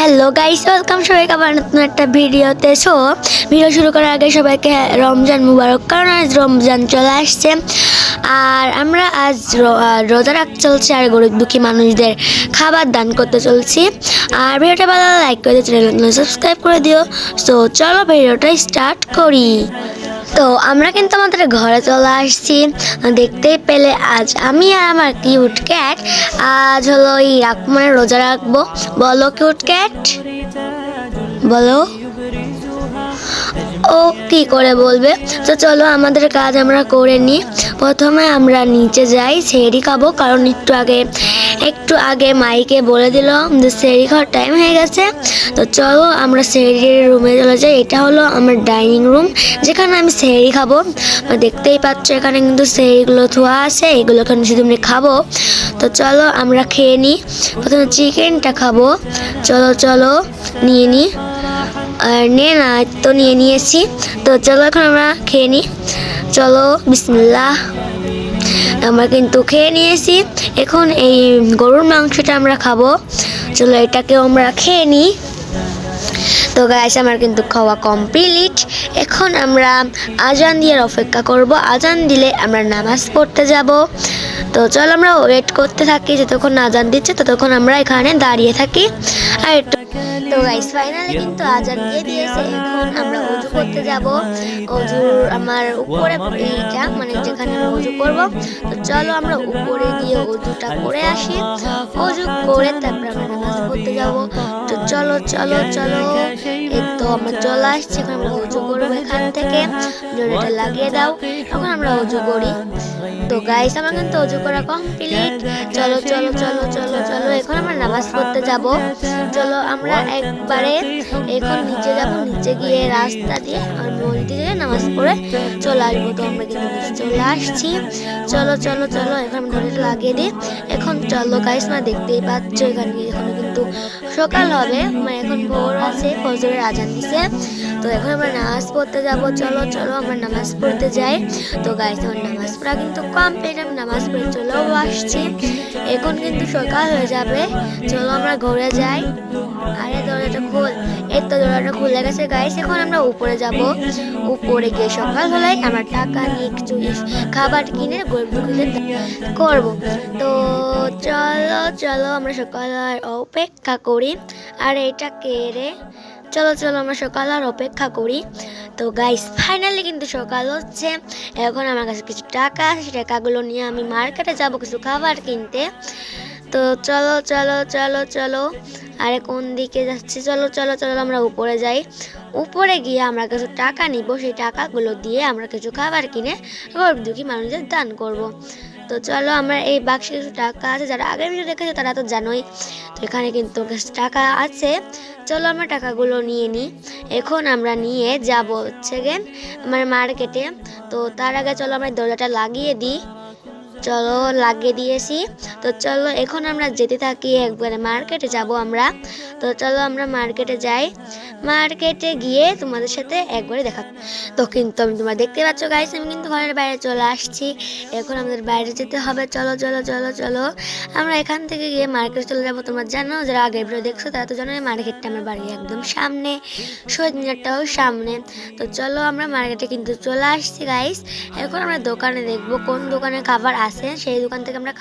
Hello guys welcome সবাইকে আবার নতুন একটা ভিডিওতে। সো ভিডিও শুরু করার আগে সবাইকে রমজান মুবারক, কারণ আজ রমজান চলে আসছে। আর আমরা আজ রোজা রাখতে চলছি আর গরিব দুঃখী মানুষদের খাবার দান করতে চলছি। আর ভিডিওটা ভালো লাইক করে চ্যানেল সাবস্ক্রাইব করে দিও। সো চলো ভিডিওটা স্টার্ট করি। তো আমরা কিন্তু আমাদের ঘরে চলে আসছি। দেখতেই পেলে আজ আমি আর আমার কিউট ক্যাট আজ হলো এই মানে রোজা রাখব। বলো কিউট ক্যাট বলো। ও কি করে বলবে? তো চলো আমাদের কাজ আমরা করে নিই। প্রথমে আমরা নিচে যাই সেরি খাব, কারণ একটু আগে একটু আগে মাইকে বলে দিল যে সেরি খাওয়ার টাইম হয়ে গেছে। তো চলো আমরা সেরির রুমে চলে যাই। এটা হলো আমার ডাইনিং রুম যেখানে আমি সেরি খাব। দেখতেই পাচ্ছ, এখানে কিন্তু সেরিগুলো ধোয়া আছে, এগুলো এখানে শুধু আমি খাব। তো চলো আমরা খেয়ে নিই। প্রথমে চিকেনটা খাব। চলো চলো, নিয়ে নিই। আর নে না, তো নিয়ে নিয়েছি। তো চলো এখন আমরা খেয়ে নিই চলো, বিসমিল্লাহ। আমরা কিন্তু খেয়ে নিয়েছি। এখন এই গরুর মাংসটা আমরা খাব। চলো, এটাকেও আমরা খেয়ে নিই তো গাইস আমার কিন্তু খাওয়া কমপ্লিট এখন আমরা আজান দিয়ে অপেক্ষা করব। আজান দিলে আমরা নামাজ পড়তে যাব। তো চলো, আমরা ওয়েট করতে থাকি। যতক্ষণ আজান দিচ্ছে, ততক্ষণ আমরা এখানে দাঁড়িয়ে থাকি। আর তো গাইস ফাইনালি কিন্তু আজান দিয়ে দিয়েছে? এখন আমরা অজু করতে যাব। অজুর আমার উপরে এইটা মানে যেখানে আমরা অজু করব। তো চলো আমরা উপরে গিয়ে অজুটা করে আসি। অজু করে তারপর আমরা নামাজ পড়তে যাব। তো চলো চলো চলো। এই তো আমরা চলে আসছি। এখন আমরা অজু করব এখান থেকে। জোরেটা লাগিয়ে দাও। তখন আমরা অজু করি। তো গাইস আমার কিন্তু অজু করা কমপ্লিট চলো চলো চলো চলো চলো, এখন আমরা নামাজ পড়তে যাব। চলো, আমরা একবারে এখন নিচে যাব, নিচে গিয়ে রাস্তা দিয়ে আর গিয়ে নামাজ পড়ে চলে আসব। তো আমরা কিন্তু চলে আসছি। চলো চলো চলো, এখন ঘড়িটা লাগিয়ে দিই। এখন চলো গাইস মা দেখতেই পাচ্ছ, এখানে এখানে কিন্তু সকাল হবে। মানে এখন ভোর আছে, ফজরের আজান দিছে। তো এখন আমরা নামাজ পড়তে যাব। চলো চলো, আমরা নামাজ পড়তে যাই। তো গাইস আমার নামাজ পড়া কিন্তু কমপ্লিট আমি নামাজ পড়ে চলেও আসছি। এখন কিন্তু সকাল হয়ে যাবে। চলো, আমরা ঘুরে যাই। আরে, দরজাটা খোল। এই তো দরজাটা খুলে গেছে গাইস এখন আমরা উপরে যাব। উপরে গিয়ে সকাল হলে আমরা টাকা নিয়ে কিছু খাবার কিনে গরিব দুঃখীদের করব। তো চলো চলো, আমরা সকাল অপেক্ষা করি। আর এটা কে রে? চলো চলো আমরা সকাল আর অপেক্ষা করি। তো গাইস ফাইনালি কিন্তু সকাল হচ্ছে। এখন আমার কাছে কিছু টাকা আছে, সেই টাকাগুলো নিয়ে আমি মার্কেটে যাব কিছু খাবার কিনতে। তো চলো চলো চলো চলো। আরে কোন দিকে যাচ্ছি? চলো চলো চলো, আমরা উপরে যাই। উপরে গিয়ে আমরা কিছু টাকা নিব, সেই টাকাগুলো দিয়ে আমরা কিছু খাবার কিনে, গরিব দুঃখী মানুষদের দান করব। তো চলো আমার এই বাক্সে কিছু টাকা আছে যারা আগের ভিডিও দেখেছে তারা তো জানোই। তো এখানে কিন্তু টাকা আছে। চলো আমরা টাকাগুলো নিয়ে নিই এখন আমরা নিয়ে যাব হচ্ছে গেন আমার মার্কেটে। তো তার আগে চলো আমরা দরজাটা লাগিয়ে দিই। চলো লাগিয়ে দিয়েছি। তো চলো, এখন আমরা যেতে থাকি একবারে মার্কেটে, যাব আমরা। তো চলো আমরা মার্কেটে যাই। মার্কেটে গিয়ে তোমাদের সাথে একবারে দেখা। তো কিন্তু আমি তোমরা দেখতে পাচ্ছ গাইস আমি কিন্তু ঘরের বাইরে চলে আসছি। এখন আমাদের বাইরে যেতে হবে। চলো চলো চলো চলো। আমরা এখান থেকে গিয়ে মার্কেটে চলে যাব। তোমরা জানো, যারা আগের ভিডিও দেখছ, তারা তো জানো মার্কেটটা আমার বাড়ি একদম সামনে। শহীদ মিনারটাও সামনে। তো চলো, আমরা মার্কেটে কিন্তু চলে আসছি গাইস এখন আমরা দোকানে দেখব, কোন দোকানে খাবার আছে। সেই দোকান থেকে আমরা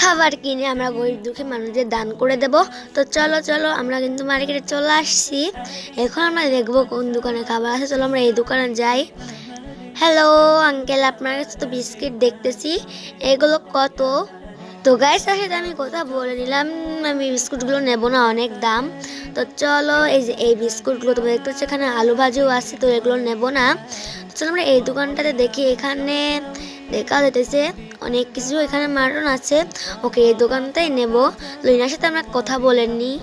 খাবার কিনে আমরা গরিব দুঃখী মানুষদের দান করে দেব। তো চলো চলো, আমরা কিন্তু মার্কেটে চলে আসছি। এখন আমরা দেখব কোন দোকানে খাবার আছে। চলো, আমরা এই দোকানে যাই। হ্যালো আঙ্কেল আপনার কাছে তো বিস্কিট দেখতেছি। এগুলো কত? তো গাইস সাথে আমি কথা বলে নিলাম। আমি বিস্কুটগুলো নেব না, অনেক দাম। তো চলো, এই যে, এই বিস্কুটগুলো তোমরা দেখতে পাচ্ছ, এখানে আলু ভাজিও আছে, তো এগুলো নেব না। তো চলো, আমরা এই দোকানটাতে দেখি, এখানে দেখা যেতেছে অনেক কিছু এখানে মাটন আছে। ওকে, এই দোকানটাই নেব। লিনার সাথে আমরা কথা বলে নিই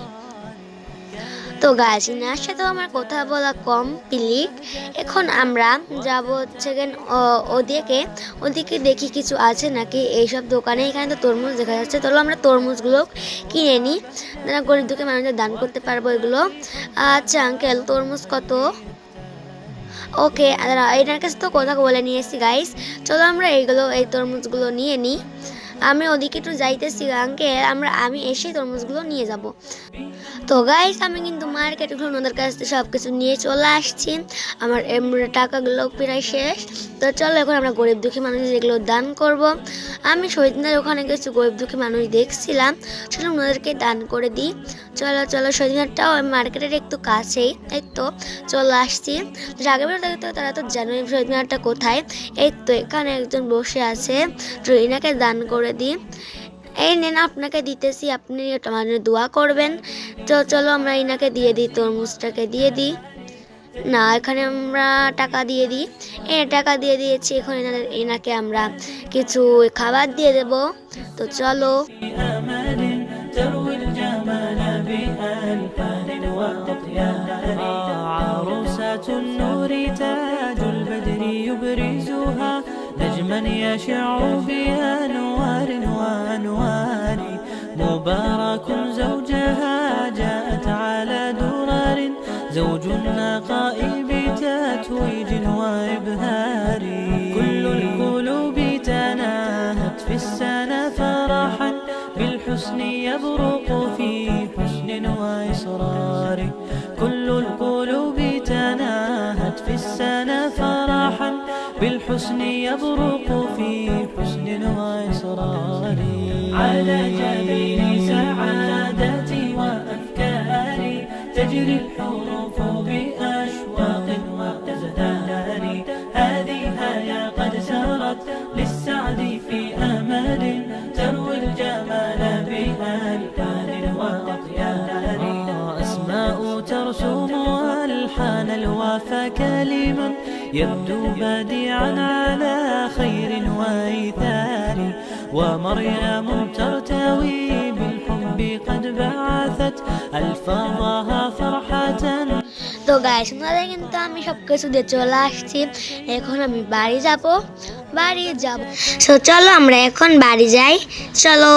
তো গাছ লিনার সাথেও আমার কথা বলা কম পিলিক এখন আমরা যাব ও- ওদিকে। ওদিকে দেখি কিছু আছে নাকি? এইসব দোকানে এখানে তো তরমুজ দেখা যাচ্ছে। তাহলে আমরা তরমুজগুলো কিনে নিই যারা গরিব দুঃখে মানুষদের দান করতে পারব এগুলো। আচ্ছা আঙ্কেল তরমুজ কত? ওকে এনার কাছে তো কথা বলে নিয়েছি গাইস চলো আমরা এইগুলো, এই তরমুজগুলো নিয়ে নিই আমি ওদিকে একটু যাইতেছি আঙ্কেল আমরা, আমি এসে তরমুজগুলো নিয়ে যাব। তো গাইস আমি কিন্তু মার্কেটে ঘুরে ওনাদের কাছ থেকে সব কিছু নিয়ে চলে আসছি। আমার টাকাগুলো প্রায় শেষ। তো চলো এখন আমরা গরিব দুঃখী মানুষ যেগুলো দান করব। আমি শহীদিনের ওখানে কিছু গরিব দুঃখী মানুষ দেখছিলাম। চলো ওনাদেরকে দান করে দিই। চলো চলো শহীদিনারটাও মার্কেটের একটু কাছেই। এই তো, চলে আসছি। আগে বেরো দেখতে তারা তো জানো শহীদিনারটা কোথায়। এই তো, এখানে একজন বসে আছে। তো এনাকে দান করে দিই। এই নেন আপনাকে দিতেছি আপনি আমার জন্য দোয়া করবেন তো চলো আমরা ইনাকে দিয়ে দিই তরমুজটাকে দিয়ে দিই না এখানে আমরা টাকা দিয়ে দিই এ টাকা দিয়ে দিয়েছি এখন এনাদের এনাকে আমরা কিছু খাবার দিয়ে দেব তো চলো أمل تروي الجمال بألفان وأطيان عروسة النور تاج البدر يبرزها نجما يشع مبارك زوجها جاءت على درر زوج النقاء بتتويج وإبهار. كل القلوب تناهت في السنة فرحا. بالحسن يبرق في حسن وإصرار. كل القلوب تناهت في السنة فرحا. بالحسن يبرق في حسن وإصرار. على جبين سعادتي وأفكاري تجري الحروف بأشواق وتزدهر هذه هيا قد سرت للسعد في أمل تروي الجمال بألفان وأطيار أسماء ترسم ألحان الوفا كلما يبدو بديعا ومريم ترتوي بالحب قد بعثت ألفاظها فرحة তো গাইস ওনাদের কিন্তু আমি সব কিছু দিয়ে চলে আসছি এখন আমি বাড়ি যাব বাড়ি যাব তো চলো আমরা এখন বাড়ি যাই চলো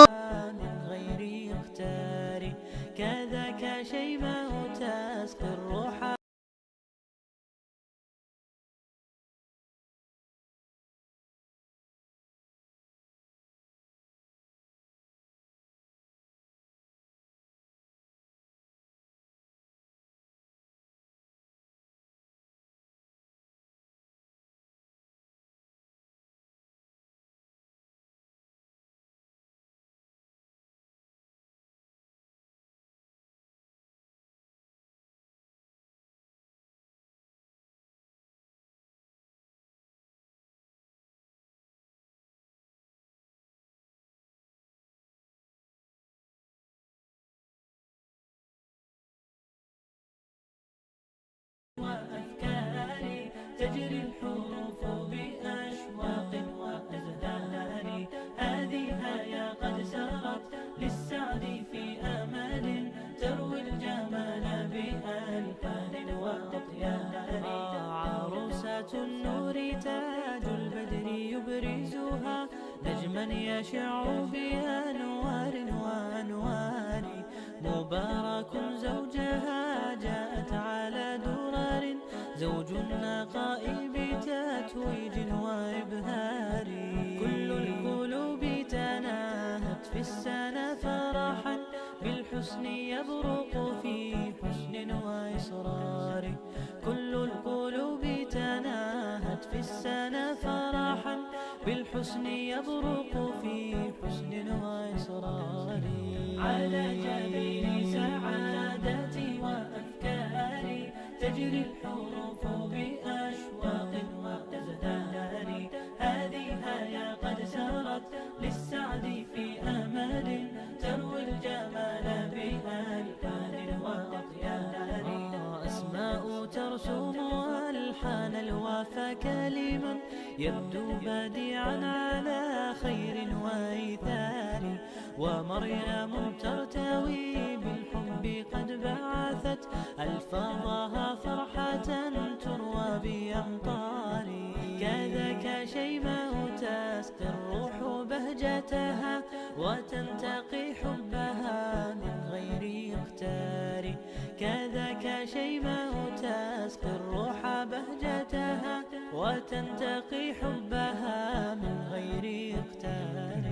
نجما يشع بأنوار وأنوار مبارك زوجها جاءت على درر زوج النقاء بتتويج وإصرار على جبين سعادتي وأفكاري تجري الحروف بأشواق وتزدهر هذه هيا قد سرت للسعد في أمل تروي الجمال بألفان وأطيار أسماء ترسم ألحان الوفا كلما يبدو بديعا على خير وإيثار. ومريم ترتوي بالحب قد بعثت ألفاظها فرحة تروى بأمطار. كذاك شيماء تسقي الروح بهجتها وتنتقي حبها وتنتقي حبها من غير اختار